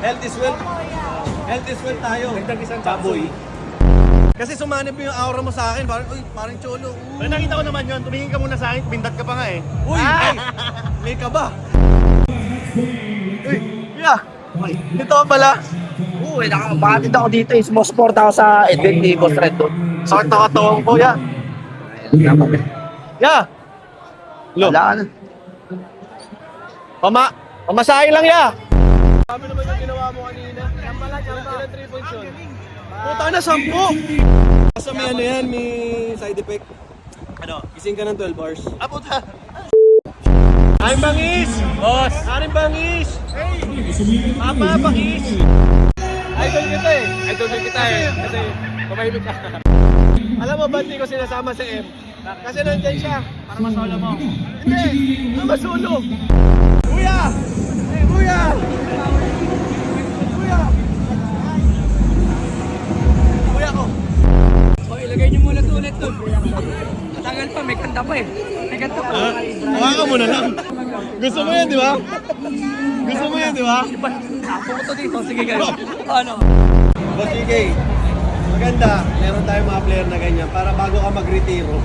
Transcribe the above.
Health is wealth. Health is wealth tayo. Dagdag isang Baboy. Kasi sumanib yung aura mo sa akin. Parang, uy, parang cholo. Pero nakita ko naman yun, tumingin ka muna sa akin, bindat ka pa nga eh. Uy, ay, may ka ba? Uy, yeah. Ito pala. Oo, eh, nakabatid ako dito eh. Sumusport ako sa event ni Boss Red doon. Sakit na katawan ko, yeah. Yeah. Lo, Wala ka na. pama, pamasahe lang, yeah. Sabi naman yung ginawa mo kanina. Pala, yan pala. Ilan 3 points yun? Puta na, 10. Basta may ano yan, may side effect. Ano? Gising ka ng 12 hours. Ah, puta! Aring bangis! Boss! Aring bangis! Hey! Papa, bangis! Idol kita eh. Idol kita eh. Kasi pamahimik ka. Alam mo ba't di ko sinasama si M? Kasi nandyan siya. Para masolo mo. Hindi! Ang Matagal pa, may kanta pa eh. May kanta pa. Ah, hawakan mo na lang. Gusto mo yan, di ba? Gusto mo yan, di ba? Ako ko to dito. Sige guys. Ano? Boss EK, maganda. Meron tayong mga player na ganyan para bago ka mag-retiro,